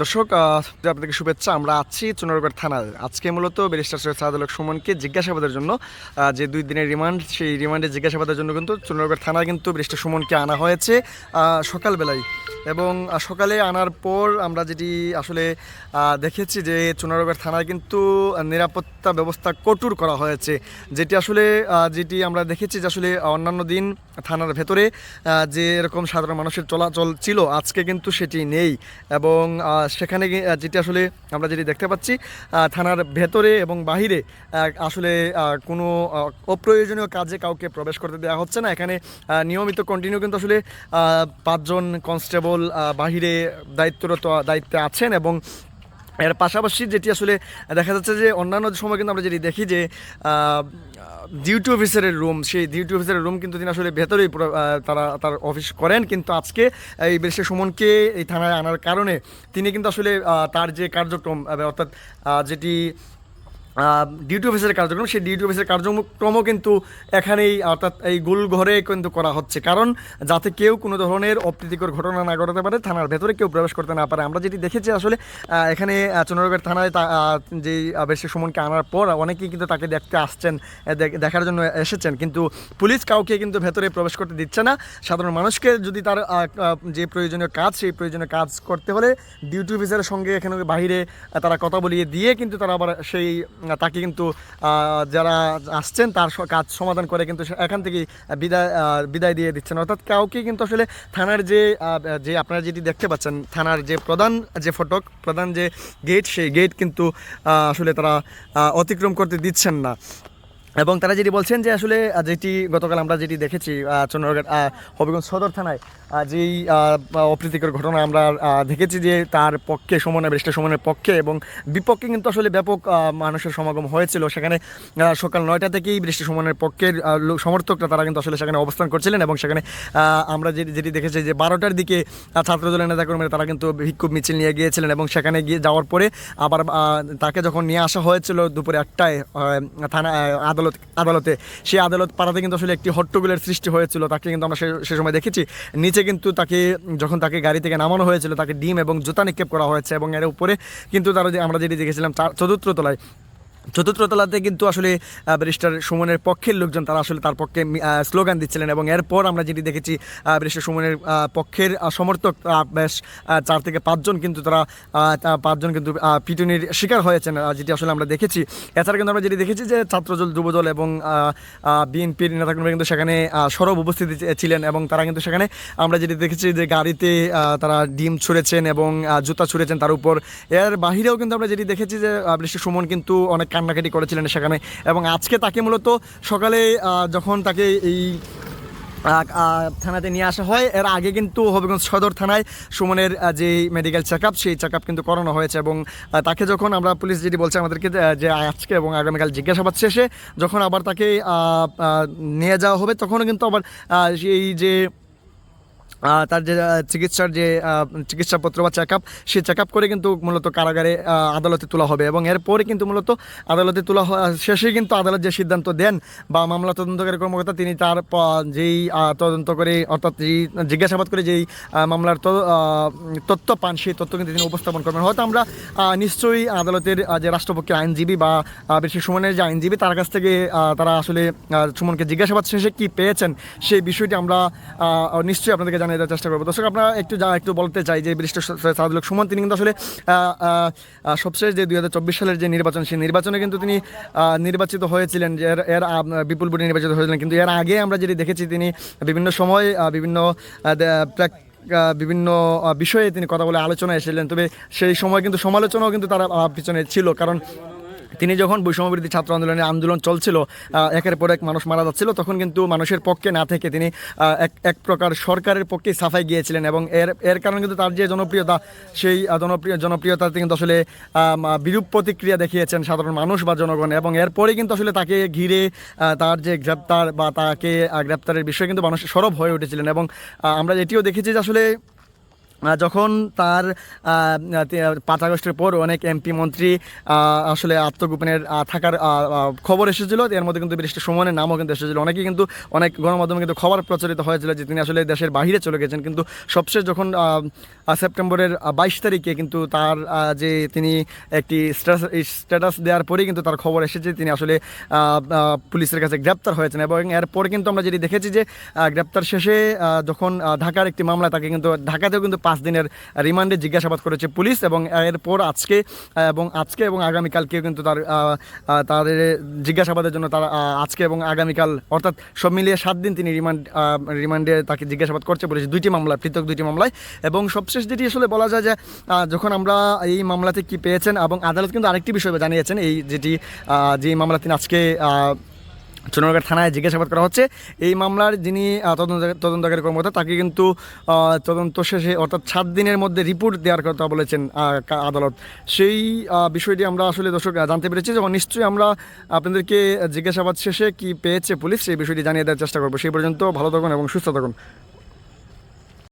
দর্শক আপনাদেরকে শুভেচ্ছা। আমরা আছি চুনারগড় থানায় আজকে মূলত ব্যারিস্টার সৈয়দ সাহাদুল সুমনকে জিজ্ঞাসাবাদের জন্য যে দুই দিনের রিমান্ড, সেই রিমান্ডে জিজ্ঞাসাবাদের জন্য কিন্তু চুনারগড় থানায় কিন্তু ব্যারিস্টার সুমনকে আনা হয়েছে সকালবেলায়। এবং সকালে আনার পর আমরা যেটি আসলে দেখেছি যে চুনারগড় থানায় কিন্তু নিরাপত্তা ব্যবস্থা কঠোর করা হয়েছে। যেটি আসলে যেটি আমরা দেখেছি যে আসলে অন্যান্য দিন থানার ভেতরে যে এরকম সাধারণ মানুষের চলাচল ছিল, আজকে কিন্তু সেটি নেই। এবং সেখানে যেটি আসলে আমরা যেটি দেখতে পাচ্ছি থানার ভেতরে এবং বাহিরে আসলে কোনো অপ্রয়োজনীয় কাজে কাউকে প্রবেশ করতে দেওয়া হচ্ছে না। এখানে নিয়মিত কন্টিনিউ কিন্তু আসলে পাঁচজন কনস্টেবল বাহিরে দায়িত্বরত, দায়িত্বে আছেন এবং এর পাশাপাশি যেটি আসলে দেখা যাচ্ছে যে অন্যান্য সময় কিন্তু আমরা যেটি দেখি যে ডিউটি অফিসারের রুম সেই ডিউটি অফিসারের রুম কিন্তু তিনি আসলে ভেতরেই তারা, তার অফিস করেন। কিন্তু আজকে এই বেশি সুমনকে এই থানায় আনার কারণে তিনি কিন্তু আসলে তার যে কার্যক্রম অর্থাৎ যেটি ডিউটি অফিসের কার্যক্রম, সেই ডিউটি অফিসের কার্যক্রমও কিন্তু এখানেই, অর্থাৎ এই গোল ঘরে কিন্তু করা হচ্ছে। কারণ যাতে কেউ কোনো ধরনের অপ্রীতিকর ঘটনা না ঘটাতে পারে, থানার ভেতরে কেউ প্রবেশ করতে না পারে। আমরা যেটি দেখেছি আসলে এখানে চন্দ্রগড় থানায় যে বেশি সুমনকে আনার পর অনেকেই কিন্তু তাকে দেখতে আসছেন দেখ- দেখার জন্য এসেছেন। কিন্তু পুলিশ কাউকে কিন্তু ভেতরে প্রবেশ করতে দিচ্ছে না। সাধারণ মানুষকে যদি তার যে প্রয়োজনীয় কাজ, সেই প্রয়োজনীয় কাজ করতে হলে ডিউটি অফিসারের সঙ্গে এখানে বাহিরে তারা কথা বলিয়ে দিয়ে কিন্তু তারা আবার সেই তাকে কিন্তু যারা আসছেন তার কাজ সমাধান করে কিন্তু এখান থেকেই বিদায় বিদায় দিয়ে দিচ্ছেন। অর্থাৎ কাউকে কিন্তু আসলে থানার যে যে আপনারা যেটি দেখতে পাচ্ছেন, থানার যে প্রধান যে ফটক, প্রধান যে গেট সেই গেট কিন্তু আসলে তারা অতিক্রম করতে দিচ্ছেন না। এবং তারা যেটি বলছেন যে আসলে যেটি গতকাল আমরা যেটি দেখেছি আহ, চন্দ্রগড় হবিগঞ্জ সদর থানায় যেই অপ্রীতিকর ঘটনা আমরা দেখেছি যে তার পক্ষে সমন্বয় বৃষ্টি সমন্বয়ের পক্ষে এবং বিপক্ষে কিন্তু আসলে ব্যাপক মানুষের সমাগম হয়েছিল। সেখানে সকাল নয়টা থেকেই বৃষ্টি সমন্বয়ের পক্ষের সমর্থকরা তারা কিন্তু আসলে সেখানে অবস্থান করছিলেন এবং সেখানে আমরা যেটি যেটি দেখেছি যে বারোটার দিকে ছাত্রদলের নেতাকর্মীরা তারা কিন্তু বিক্ষোভ মিছিল নিয়ে গিয়েছিলেন এবং সেখানে গিয়ে যাওয়ার পরে আবার তাকে যখন নিয়ে আসা হয়েছিল দুপুরে একটায় থানা আহ, আদালত, আদালতে। সেই আদালত পাড়াতে কিন্তু আসলে একটি হট্টগোলের সৃষ্টি হয়েছিল, তাকে কিন্তু আমরা সে- সময় দেখেছি। নিচে কিন্তু তাকে, যখন তাকে গাড়ি থেকে নামানো হয়েছিল, তাকে ডিম এবং জুতা নিক্ষেপ করা হয়েছে এবং এর উপরে কিন্তু তারা আমরা যেটি দেখেছিলাম চতুর্থ তলায় চতুর্থ তলাতে কিন্তু আসলে ব্যারিস্টার সুমনের পক্ষের লোকজন, তারা আসলে তার পক্ষে স্লোগান দিচ্ছিলেন এবং এরপর আমরা যেটি দেখেছি ব্যারিস্টার সুমনের পক্ষের সমর্থক বেশ চার থেকে পাঁচজন কিন্তু তারা পাঁচজন কিন্তু পিটুনির শিকার হয়েছেন যেটি আসলে আমরা দেখেছি। এছাড়া কিন্তু আমরা যেটি দেখেছি যে ছাত্রদল, যুবদল এবং বিএনপির নেতাকর্মীরা কিন্তু সেখানে সরব উপস্থিতি ছিলেন এবং তারা কিন্তু সেখানে আমরা যেটি দেখেছি যে গাড়িতে তারা ডিম ছুঁড়েছেন এবং জুতা ছুঁড়েছেন তার উপর। এর বাহিরেও কিন্তু আমরা যেটি দেখেছি যে বৃষ্টি সুমন কিন্তু অনেক কান্নাকাটি করেছিলেন সেখানে। এবং আজকে তাকে মূলত সকালে যখন তাকে এই থানাতে নিয়ে আসা হয়, এর আগে কিন্তু হবিগঞ্জ সদর থানায় সুমনের যে মেডিকেল চেক সেই চেক কিন্তু করানো হয়েছে এবং তাকে যখন আমরা পুলিশ যেটি বলছে আমাদেরকে যে- আজকে এবং আগামীকাল জিজ্ঞাসাবাদ শেষে যখন আবার তাকে নিয়ে যাওয়া হবে, তখনও কিন্তু আবার সেই যে তার যে চিকিৎসার যে চিকিৎসাপত্র বা চেক আপ সেই চেক আপ করে কিন্তু মূলত কারাগারে আদালতে তোলা হবে এবং এরপরে কিন্তু মূলত আদালতে তোলা শেষে কিন্তু আদালত যে সিদ্ধান্ত দেন বা মামলা তদন্তকারী কর্মকর্তা তিনি তার যেই তদন্ত করে, অর্থাৎ যেই, জিজ্ঞাসাবাদ করে যেই মামলার তথ্য পান, সেই তথ্য কিন্তু তিনি উপস্থাপন করবেন। হয়তো আমরা নিশ্চয়ই আদালতের যে রাষ্ট্রপক্ষের আইনজীবী বা বেশি সুমনের যে আইনজীবী, তার কাছ থেকে তারা আসলে সুমনকে জিজ্ঞাসাবাদ শেষে কি পেয়েছেন, সেই বিষয়টি আমরা নিশ্চয়ই আপনাদেরকে জানিয়ে দেওয়ার চেষ্টা করব। দর্শক, আপনারা একটু যা একটু বলতে চাই যে বিশিষ্ট সাদুল সুমন, তিনি কিন্তু আসলে সবশেষ যে দুই হাজার চব্বিশ সালের যে নির্বাচন, সেই নির্বাচনে কিন্তু তিনি নির্বাচিত হয়েছিলেন, যে এর এর বিপুল ভোটে নির্বাচিত হয়েছিলেন। কিন্তু এর আগে আমরা যেটি দেখেছি, তিনি বিভিন্ন সময় বিভিন্ন বিভিন্ন বিষয়ে তিনি কথা বলে আলোচনায় এসেছিলেন। তবে সেই সময় কিন্তু সমালোচনাও কিন্তু তারা পিছনে ছিল। কারণ তিনি যখন বৈষম্যবিরোধী ছাত্র আন্দোলনের আন্দোলন চলছিল একের পর এক মানুষ মারা যাচ্ছিল, তখন কিন্তু মানুষের পক্ষে না থেকে তিনি এক এক প্রকার সরকারের পক্ষে সাফাই গিয়েছিলেন এবং এর এর কারণে কিন্তু তার যে জনপ্রিয়তা, সেই জনপ্রিয়, জনপ্রিয়তা কিন্তু আসলে বিরূপ প্রতিক্রিয়া দেখিয়েছেন সাধারণ মানুষ বা জনগণ এবং এরপরে কিন্তু আসলে তাকে ঘিরে তার যে গ্রেপ্তার বা তাকে গ্রেপ্তারের বিষয়ে কিন্তু মানুষ সরব হয়ে উঠেছিলেন এবং আমরা এটিও দেখেছি যে আসলে যখন তার পাঁচ আগস্টের পর অনেক এমপি মন্ত্রী আসলে আত্মগোপনের থাকার খবর এসেছিল। এর মধ্যে কিন্তু ব্যারিস্টার সুমনের নামও কিন্তু এসেছিল। অনেকেই কিন্তু অনেক গণমাধ্যমে কিন্তু খবর প্রচারিত হয়েছিল যে তিনি আসলে দেশের বাইরে চলে গেছেন। কিন্তু সবশেষ যখন সেপ্টেম্বরের বাইশ তারিখে কিন্তু তার যে তিনি একটি স্ট্যাটাস দেওয়ার পরেই কিন্তু তার খবর এসেছে তিনি আসলে পুলিশের কাছে গ্রেপ্তার হয়েছেন। এবং এরপর কিন্তু আমরা যেটি দেখেছি যে গ্রেপ্তার শেষে যখন ঢাকার একটি মামলা তাকে কিন্তু, ঢাকাতেও কিন্তু পাঁচ দিনের রিমান্ডে জিজ্ঞাসাবাদ করেছে পুলিশ এবং এরপর আজকে, এবং আজকে এবং আগামীকালকেও কিন্তু তার তাদের জিজ্ঞাসাবাদের জন্য তারা আজকে এবং আগামীকাল, অর্থাৎ সব মিলিয়ে সাত দিন তিনি রিমান্ড রিমান্ডে তাকে জিজ্ঞাসাবাদ করছে পুলিশ দুইটি মামলা পৃথক দুইটি মামলায়। এবং সবশেষ যেটি আসলে বলা যায় যে যখন আমরা এই মামলাতে কি পেয়েছেন এবং আদালত কিন্তু আরেকটি বিষয় জানিয়েছেন, এই যেটি যে মামলা তিনি আজকে আহ, থানায় জিজ্ঞাসাবাদ করা হচ্ছে। এই মামলার যিনি তদন্ত তদন্তকারী কর্মকর্তা তাকে কিন্তু তদন্ত শেষে অর্থাৎ সাত দিনের মধ্যে রিপোর্ট দেওয়ার কথা বলেছেন আদালত। সেই বিষয়টি আমরা আসলে দর্শক জানতে পেরেছি এবং নিশ্চয়ই আমরা আপনাদেরকে জিজ্ঞাসাবাদ শেষে কি পেয়েছে পুলিশ সেই বিষয়টি জানিয়ে দেওয়ার চেষ্টা করব। সেই পর্যন্ত ভালো থাকুন এবং সুস্থ থাকুন।